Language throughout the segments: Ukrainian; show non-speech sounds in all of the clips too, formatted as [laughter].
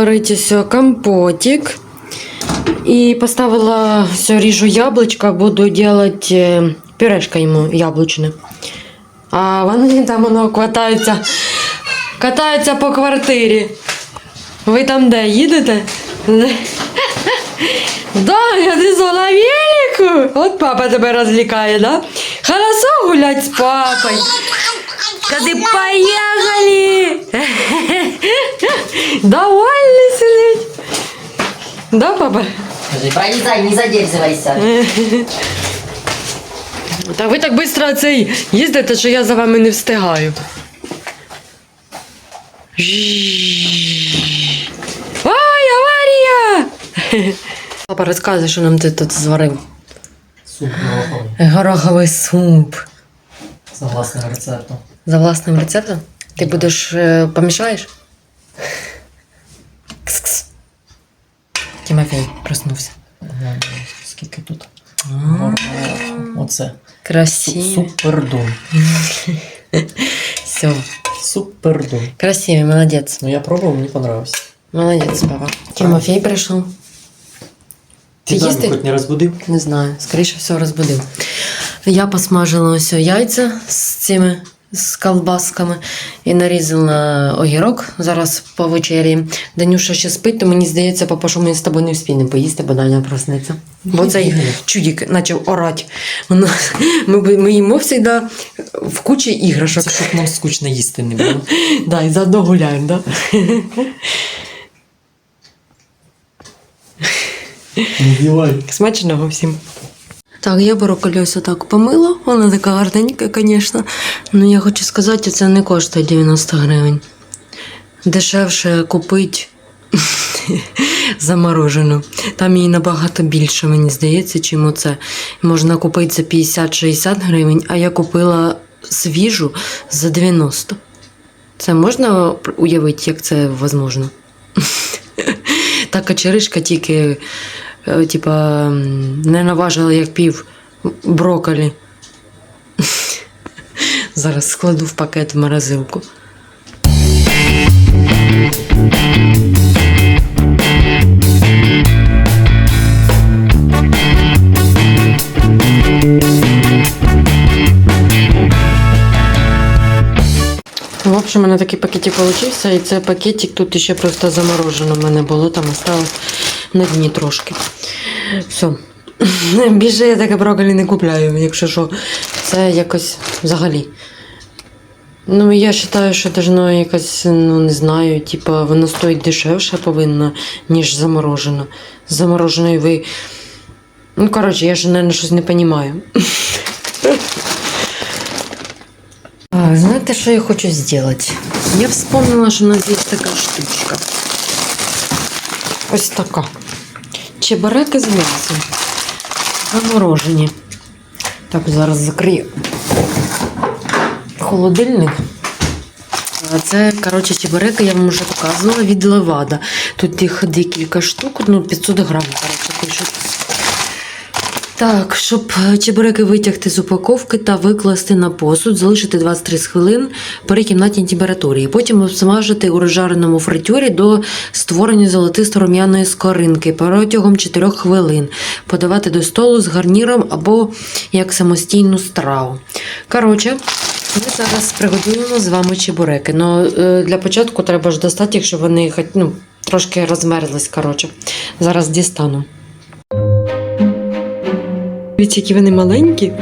варити все компотик. І поставила все, ріжу яблучко, буду робити пюрешка йому яблучне. А вони там воно катаються, катаються по квартирі. Ви там де їдете? Да, я десь на велику. От папа тебе розлікає, да? Хорошо гулять з папою. Кажи, поїхали! Довольний сидить. Да, папа? Пролезай, не задерживайся. Та ви так швидко цей їздите, що я за вами не встигаю. Ой, [laughs] Папа розказує, що нам ти тут зварив. Суп молоковий. Гороховий суп. За власним рецептом. За власним рецептом? Ти будеш е, помішаєш? Кс-кс. Тимофій проснувся. Глянь, Скільки тут? Оце. Красиво. [laughs] Супердун. Все. Супердун. Красивый, молодец. Ну я пробував, мені понравився. Молодец, папа. Тимофей пришел. Даню їсти? хоч не розбудив? Не знаю, скоріше всього розбудив. Я посмажила ось яйця з цими з колбасками і нарізала огірок. Зараз по вечері. Данюша ще спить, то мені здається, папа, що ми з тобою не вспінемо поїсти, бо Даня проснеться. Бо цей [laughs] чудік почав орати. Ми, ми їмо завжди в кучі іграшок. Це щоб нам скучно їсти не було. [laughs] Да, і заодно гуляємо, да? [laughs] Не вбивай. Смачного всім. Так, я брокколі ось так помила. Вона така гарненька, звісно. Ну я хочу сказати, це не коштує 90 гривень. Дешевше купить [laughs] заморожену. Там її набагато більше, мені здається, чим оце. Можна купити за 50-60 гривень, а я купила свіжу за 90. Це можна уявити, як це можливо? [laughs] Така качеришка тільки, е, типа, не наважила як пів брокколі. [laughs] Зараз складу в пакет в морозилку. Общем, у мене такий пакетик получився, і це пакетик тут ще просто заморожено в мене було, там осталось на дні трошки. Все. [laughs] Більше я таке брокколі не купляю, якщо що. Це якось взагалі. Ну, я вважаю, що должно якось, ну не знаю, типа воно стоїть дешевше повинно, ніж заморожено. З замороженою ви. Ну, коротше, я ж, мабуть, щось не розумію. [laughs] А, знаєте, що я хочу зробити? Я вспомнила, що у нас є така штучка. Ось така. Чебуреки з м'ясом. Заморожені. Так, зараз закрию холодильник. Це, коротше, чебуреки я вам вже показувала від Левада. Тут їх декілька штук, ну 500 грам, коротше. Так, щоб чебуреки витягти з упаковки та викласти на посуд, залишити 20-30 хвилин при кімнатній температурі. Потім обсмажити у розжареному фритюрі до створення золотисто-рум'яної скоринки протягом 4 хвилин. Подавати до столу з гарніром або як самостійну страву. Коротше, ми зараз приготуємо з вами чебуреки. Но е, для початку треба ж достати щоб вони ну, трошки розмерзлись. Коротше. Зараз дістану. Дивіться, які вони маленькі.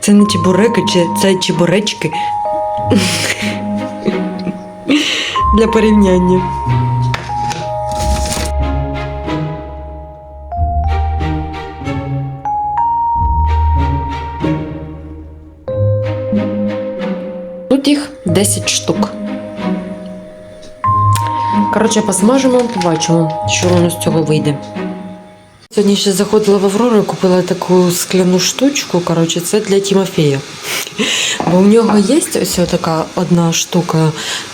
Це не чебуреки, це чебуречки. Для порівняння. Тут їх 10 штук. Коротше, посмажимо, побачимо, що воно з цього вийде. Сьогодні ще заходила в Аврору і купила таку скляну штучку. Коротше, це для Тімофея. Бо в нього є ось така одна штука.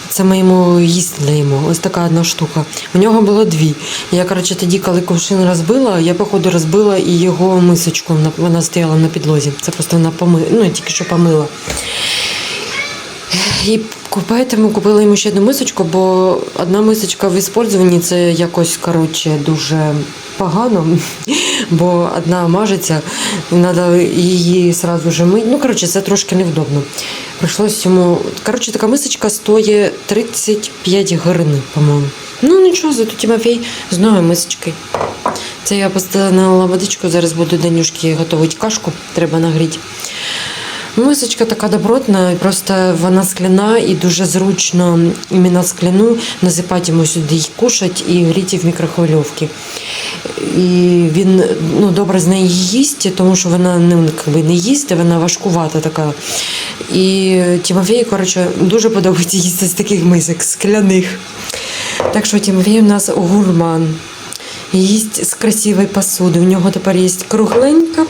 Це ми йому їсти даємо. Ось така одна штука. У нього було дві. Я, коротше, тоді, коли кувшин розбила, я, походу, розбила і його мисочку. Вона стояла на підлозі. Це просто вона помила, ну, тільки що помила. І Поэтому купила йому ще одну мисочку, бо одна мисочка в використанні це якось коротше дуже погано, [laughs] бо одна мажеться, треба її одразу же мити. Ну, коротше, це трошки невдобно. Прийшлось йому. Коротше, така мисочка стоїть 35 гривень, по-моєму. Ну нічого, зато Тимофей з новою мисочкою. Це я поставила водичку, зараз буду Данюшки готувати кашку, треба нагріти. Мисочка така добротна, просто вона скляна і дуже зручно іменно скляну насипати йому сюди й кушати і гріти в мікрохвильовці. І він ну, добре з неї їсть, тому що вона ну, якби не їсть, вона важкувата така. І Тимофею, коротше, дуже подобається їсти з таких мисок, скляних. Так що Тимофей у нас гурман. Їсть з красивої посуди. У нього тепер є кругленька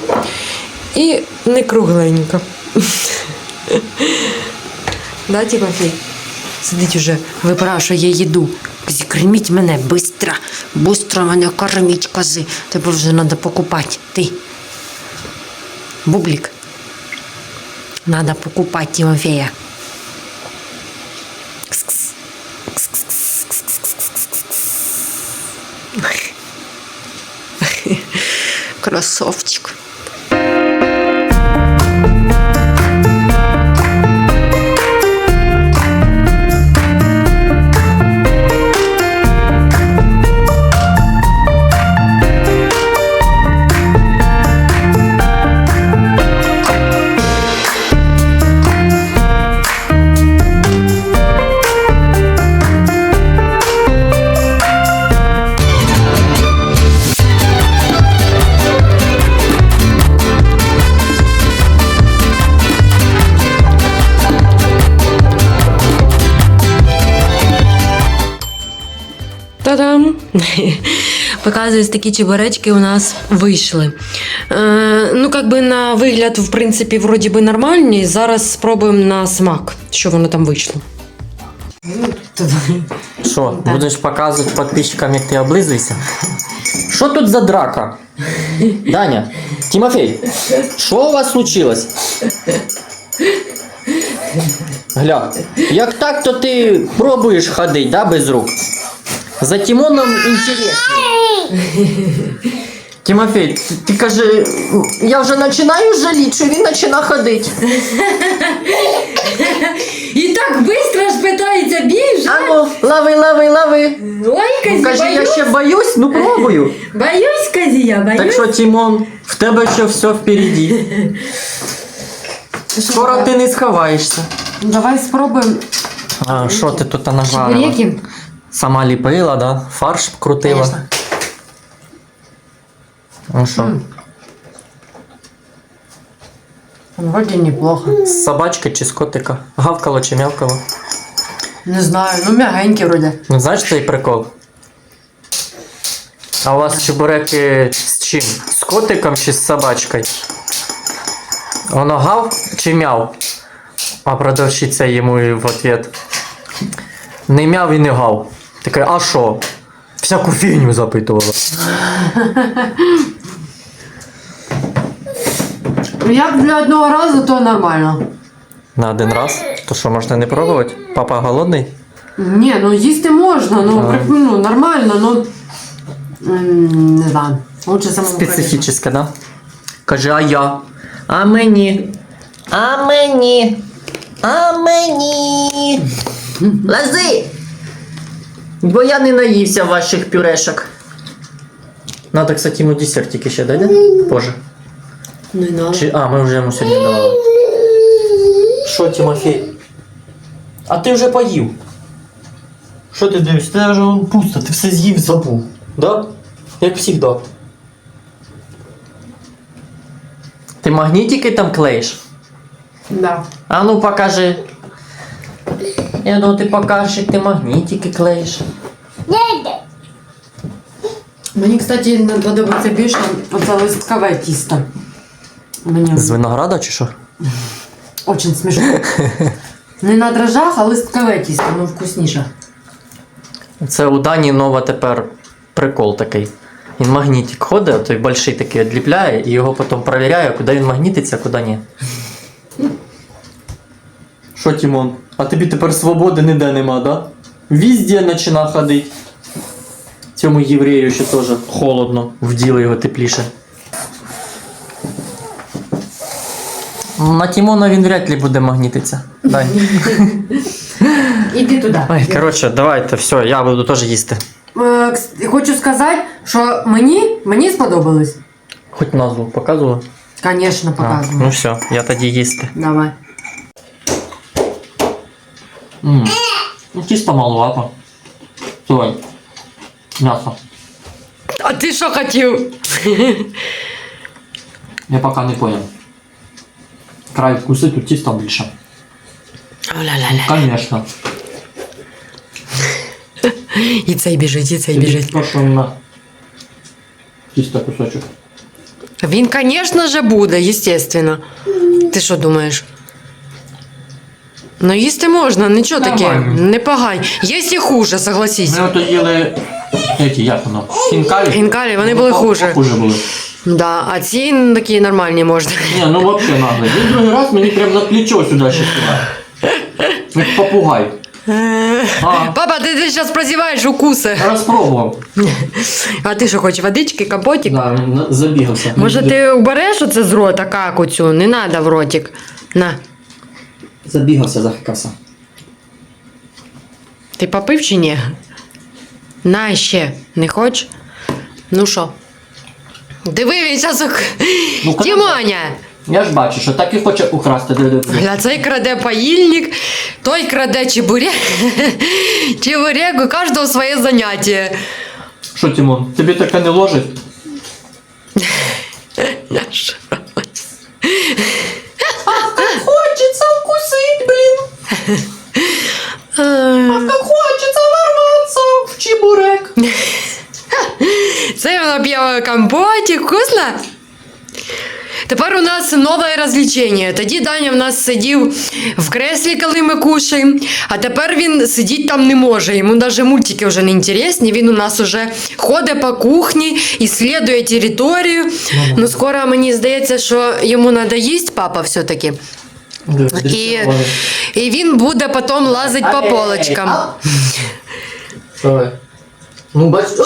і не кругленька. Да, Тимофей? Сидить уже, випрашує їду. Корміть мене бистро, бистро мене корміть, кози. Тебе вже треба покупати. Ти. Бублік. Надо покупати Тимофея. Красавчик. Показую, такі чебуречки у нас вийшли. Е, ну, як би на вигляд, в принципі, вроді би нормальні. Зараз спробуємо на смак, що воно там вийшло. Що, Так. будеш показувати підписчикам, як ти облизуєшся? Що тут за драка? Даня, Тимофей, що у вас случилось? Гля, як так, то ти пробуєш ходити, да, без рук? За Тимоном інтересно. Тимофей, ти, ти кажи, я вже починаю жаліти, що він починає ходити. І так швидко аж питається, біж. Ану, лови, лови, лови. Ой, Ну, Каже, я ще боюсь, ну пробую. боюсь, казі, я Так що, Тимон, в тебе ще все впереді. Скоро ти не сховаєшся. Давай спробуємо А що ти тут нажарила? чебуреки. Сама ліпила, да? Фарш крутила. Конечно. Ну що, Вроді неплохо. з собачки чи з котика? Гавкало чи мявкало? Не знаю, ну м'ягенькі вроді. Ну знаєш цей прикол? А у вас чебуреки з чим? З котиком чи з собачкою? Воно гав чи мяв? А продавщиця йому і в ответ. Не мяв і не гав. Таке, а що? Всяку фігню запитувала. Як для одного разу, то нормально. На один раз. То що, можна не пробувати? Папа голодний? Ні, ну їсти можна, ну, А. при- ну нормально, ну. м, Не знаю. Лучше самому. Специфічне, да? Каже, а я. А мені. А мені. А мені. Лази! Бо я не наївся ваших пюрешок. Надо, кстати, йому десертики ще дати, да? Позже. Не надо. Чи... А, ми вже йому сьогодні давали. Що, Тимофій? А ти вже поїв. Що ти дивишся? Ти вже вон пусто, ти все з'їв забув. Да? Як завжди. Ти магнітики там клеїш? Да. А ну покажи. Я думаю, ти покажеш, як ти магнітики клеїш. Мені, кстати, не подобається більше оце листкове тісто. Мені З винограда чи що? дуже смішно. [laughs] Не на дрожжах, а листкове тісто, воно вкусніше. Це у Дані нова тепер прикол такий. Він магнітик ходить, той больший такий відліпляє і його потім перевіряє, куди він магнітиться, а куди ні. Що, Тімон? А тобі тепер свободи ніде нема, да? Везде почина ходити. Цьому єврею ще теж холодно, вділи його тепліше. На Тімона він вряд ли буде магнітитися. Дань. Іди туди. Ой, коротше, давайте, все, я буду теж їсти. Е, кс- Хочу сказати, що мені, мені сподобалось. Хоч назву показувала? Звісно, А, показую. ну все, я тоді їсти. Давай. М. Ну, тісто маловато. Давай. М'ясо. А ти що хотів? Я поки не понял. Край вкуси, тут тіста більше. Ля-ля-ля. Конечно. [laughs] І цей біжить, і цей біжить. Прошу на тісто кусочок. Він, звісно же, буде, естественно. Ти що думаєш? Ну, їсти можна, нічого таке. Нормально. Не погань. Є і хуже, согласись. Ми ото їли. Які, як воно? Хінкалі? Хінкалі, вони були хуже. Хуже були. Да, а ці ну, такі нормальні можна. Ні, ну вообще нагло. Він другий раз мені прям на плечо сюди ще сюди. Як попугай. А, Папа, ти, ти зараз прозіваєш укуси. розпробував. А ти що хочеш, водички, компотик? Да, на- забігався. Може, ти убереш оце з рота каку цю? Не треба в ротик. На. Забігався, захикався. Ти попив чи ні? На ще. Не хочеш? Ну що? Диви, він Ну, Тімоня! Я ж бачу, що так і хоче украсти. Диви. Цей краде паїльник, той краде чебурек. [laughs] Чебурек, у кожного своє заняття. Що, Тимон, тобі таке не ложить? [laughs] Хочеться вкусить, блін. Как хочеться ворватися в чебурек. Це вона п'є компотик, вкусно? Тепер у нас нове розвлечення. Тоді Даня в нас сидів в креслі, коли ми кушаємо, а тепер він сидіти там не може. Йому навіть мультики вже не інтересні. Він у нас уже ходить по кухні, іслідує територію. Ну, скоро мені здається, що йому треба їсти, папа, все-таки. І, і він буде потім лазити по полочкам. Ну, бач. [laughs]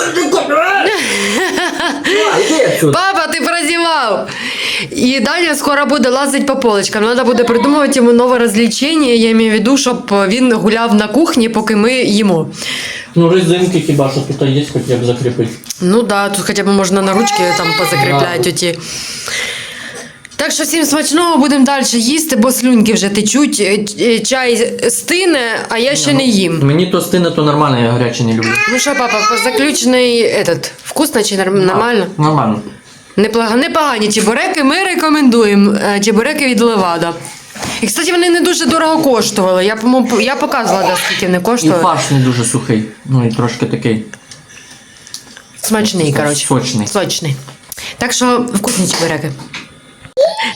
Папа, ти прозівав! І Даня скоро буде лазити по полочкам. Треба буде придумувати йому нове розвлечення. Я маю в виду, щоб він гуляв на кухні, поки ми їмо. Ну, резинки хіба що тут є, хоча б закріпити. Ну да, тут хоча б можна на ручки там позакріпляти оті. Так що всім смачного будемо далі їсти, бо слюнки вже течуть, е, е, чай стине, а я ще не їм. Мені то стине, то нормально, я гаряче не люблю. Ну що, папа, заключний этот, вкусно чи норм- нормально? Нормально. Непла- Непогані чебуреки ми рекомендуємо. е, Чебуреки від Левада. І, кстати, вони не дуже дорого коштували. Я, я показувала, да, скільки вони І коштували. фарш не дуже сухий. Ну і трошки такий Смачний, коротше. сочний. Сочний. Так що вкусні чебуреки.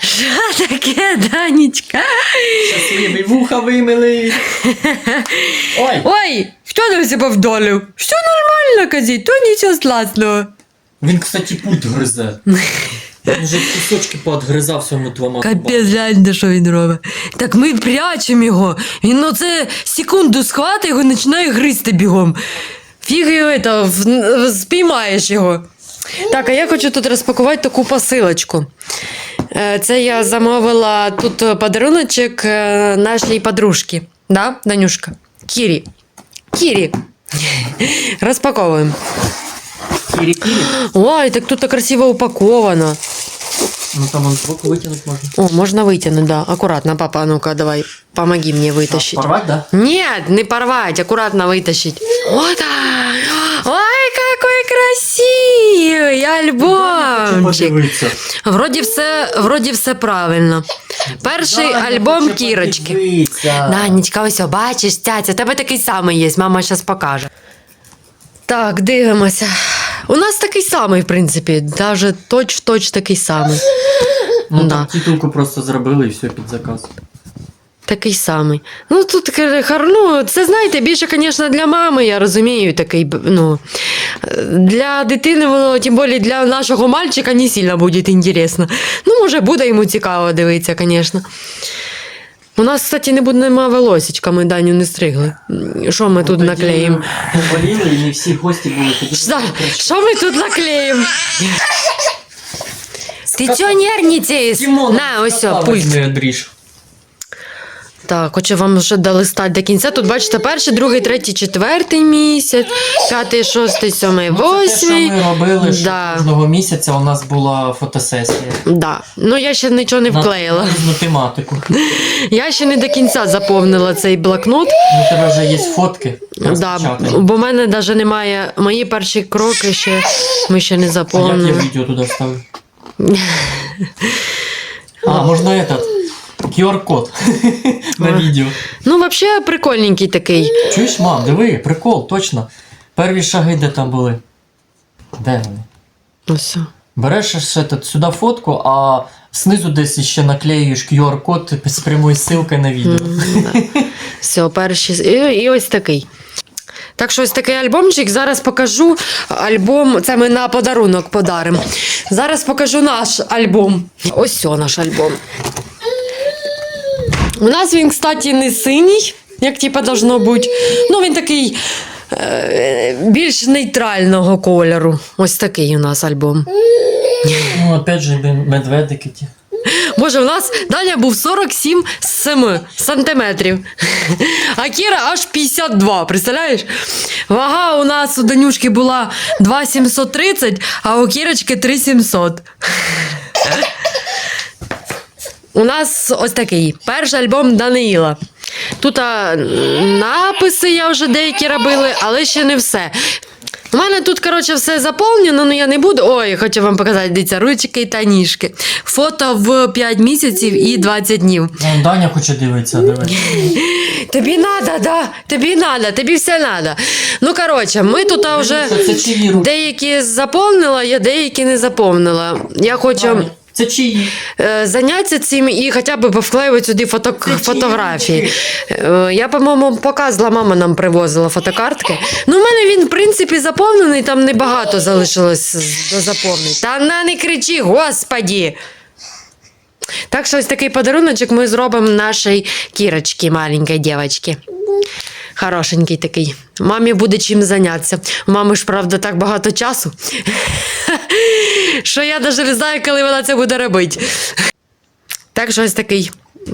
Що таке, Данечка? Щасливий вуха вимили. Ой. Ой, хто там себе вдолив? Все нормально, казі, то нічого страшного. Він, кстати, путь гризе. Він вже кусочки поотгризав своєму твому. Капець, гляньте, що він робить. Так ми прячемо його. Він оце секунду схватить його і починає гризти бігом. Фіг його это, в- в- спіймаєш його. Так, а я хочу тут розпакувати таку посилочку. Е, Це я замовила тут подаруночок е, нашій подружки. Да, Данюшка? Кірі. Кірі. Розпаковуємо. Кірі-кірі. Ой, так тут так красиво упаковано. Ну там вон збоку витягнути можна. О, можно вытянуть, да. Аккуратно, папа, а ну-ка, давай, помоги мне вытащить. Порвать, да? Нет, не порвать, аккуратно вытащить. Вот так. Ой, какой красивый альбомчик. Подивитися. Вроді все, вроді все правильно. Перший альбом Кірочки. Данечка, ось о, бачиш, цяця, тебе такий самий є, мама зараз покаже. Так, дивимося. У нас такий самий, в принципі, навіть точ-точ такий самий. [laughs] Ну, Да. так просто зробили і все під заказ. Такий самий. Ну тут ну, це знаєте, більше, звісно, для мами, я розумію, такий, ну, для дитини, воно, тим більше для нашого мальчика не сильно буде інтересно. Ну, може, буде йому цікаво дивитися, звісно. У нас, кстати, не буде нема волосічка, ми Даню не стригли. Що ми тут наклеїмо? Поболіли, і не всі гості були. Тоді Що, що ми тут наклеїмо? Ти чого нервничаєш? На, ось о, пульт. Не одріж. Так, хочу вам вже долистати до кінця. Тут бачите, перший, другий, третій, четвертий місяць, п'ятий, шостий, сьомий, Ну, Це те, що восьмий. ми робили, що Да. кожного місяця у нас була фотосесія. Да. Ну я ще нічого не вклеїла. На різну тематику. Я ще не до кінця заповнила цей блокнот. Ну, У тебе вже є фотки. Да, розпечатані. бо в мене навіть немає. Мої перші кроки ще ми ще не А як я заповнили. відео туди вставлю? А, можна этот. QR-код [laughs] на відео. Ну, взагалі, прикольненький такий. Чуєш, мам, диви, прикол, точно. Перві шаги де там були. Де вони? Ось. Береш ще тут сюди фотку, а знизу десь ще наклеюєш QR-код з прямою ссылкою на відео. Все, перші. І, і ось такий. Так що ось такий альбомчик. Зараз покажу альбом. Це ми на подарунок подаримо. Зараз покажу наш альбом. Ось о, наш альбом. У нас він, кстати, не синій, як типа должно бути. Ну, він такий е, більш нейтрального кольору. Ось такий у нас альбом. Ну, опять же, медведики ті. Боже, у нас Даня був 47 з 7 сантиметрів. А Кіра аж 52, представляєш? Вага у нас у Данюшки була 2,730, а у Кірочки 3,700. У нас ось такий перший альбом Даниїла. Тут а, написи я вже деякі робили, але ще не все. У мене тут, коротше, все заповнено, але я не буду. Ой, хочу вам показати, дивіться, ручки та ніжки. Фото в 5 місяців і 20 днів. Ну, Даня хоче дивитися, диви. [laughs] Тобі надо, да? Тобі надо, тобі все надо. Ну, коротше, ми тут вже деякі заповнила, я деякі не заповнила. Я хочу. Це чиї? Е, заняття цим і хоча б повклеювати сюди фото, фотографії. Е, Я, по-моєму, показувала, мама нам привозила фотокартки. Ну, у мене він, в принципі, заповнений, там небагато залишилось до заповнень. Та на не кричи, господі! Так що ось такий подаруночок ми зробимо нашій кірочці, маленькій дівчинці. Хорошенький такий. Мамі буде чим зайнятися. Мами ж, правда, так багато часу, що я навіть не знаю, коли вона це буде робити. Так що ось такий.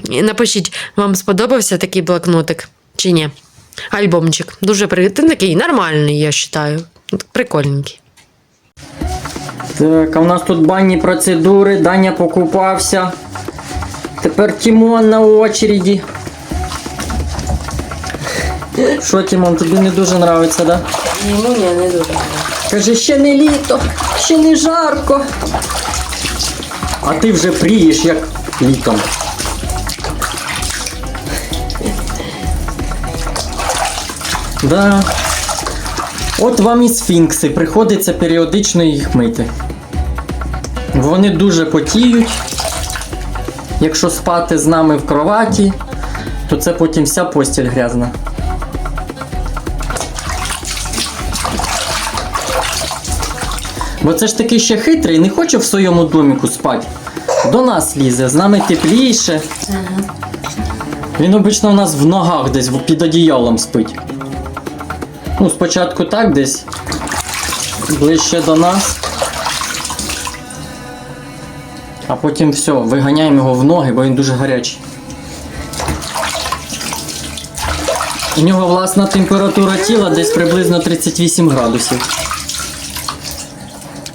Напишіть, вам сподобався такий блокнотик чи ні? Альбомчик. Дуже приємний. Такий нормальний, я вважаю. Прикольненький. Так, а в нас тут банні процедури, Даня покупався. Тепер Тімон на очереді. Що, Тімон, тобі не дуже нравиться, да? Ні, ні, не дуже. Каже, ще не літо, ще не жарко. А ти вже прієш, як літом. Да. От вам і сфінкси, приходиться періодично їх мити. Вони дуже потіють. Якщо спати з нами в кроваті, то це потім вся постіль грязна. Бо це ж такий ще хитрий, не хоче в своєму доміку спати. До нас лізе, з нами тепліше. Він обично у нас в ногах десь під одіялом спить. Ну, спочатку так десь. Ближче до нас. А потім все, виганяємо його в ноги, бо він дуже гарячий. У нього власна температура тіла десь приблизно 38 градусів.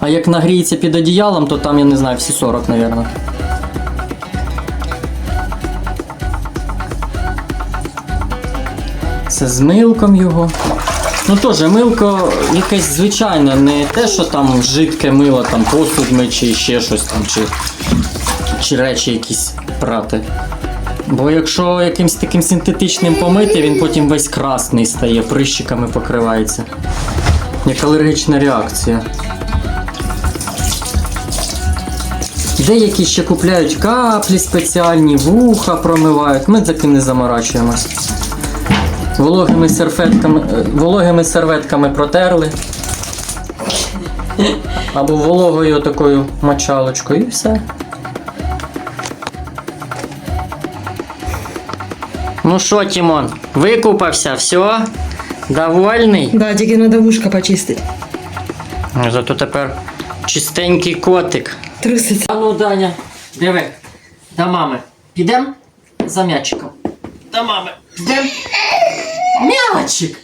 А як нагріється під одіялом, то там, я не знаю, всі 40, мабуть. Це з милком його. Ну теж милко якесь звичайне, не те, що там жидке мило, там посуд ми чи ще щось там, чи, чи речі якісь прати. Бо якщо якимсь таким синтетичним помити, він потім весь красний стає, прищиками покривається. Як алергічна реакція. Деякі ще купляють каплі спеціальні, вуха промивають. Ми таким не заморачуємось. Вологими серветками, е, вологими серветками протерли. Або вологою такою мочалочкою і все. Ну що, Тімон, викупався, все? Довольний? Да, тільки треба вушка почистити. Ну, Зато тепер чистенький котик. Труситься. А ну, Даня, диви, до мами. Підем за м'ячиком. До мами. Підем. М'ячик!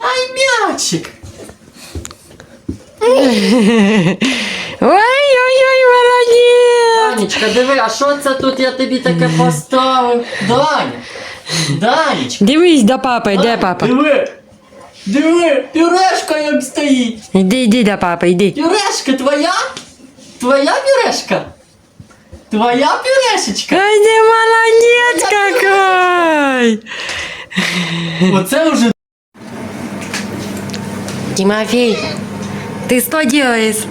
Ай, м'ячик! Ой-ой-ой, молодець! Данечка, диви, а що це тут я тобі таке поставив? Даня! Данечка! Дивись до папи, де папа? Диви! Диви! Пюрешка як стоїть! Іди, іди до папи, іди. Пюрешка твоя? Твоя пюрешка? Твоя пюрешечка? Ай, ты молодец какой! Оце вже Тимофей, ты что делаешь?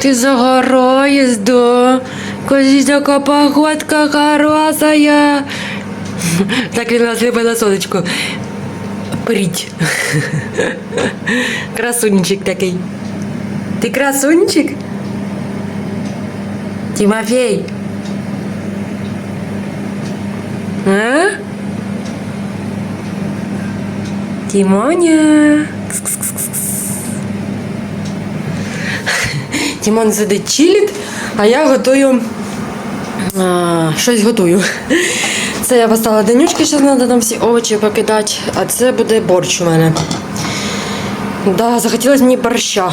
Ты загораешь, да? Кажись, такая погодка хорошая. Так він нас любить на сонечку. Прить. Красунчик такий. Ти красунчик? Тимофей. А? Тимоня. Тимон сидить чилить, а я готую. А, щось готую. Це я поставила денючки, зараз треба там всі овочі покидати, а це буде борщ у мене. Да, захотілося мені борща.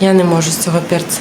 Я не можу з цього перця.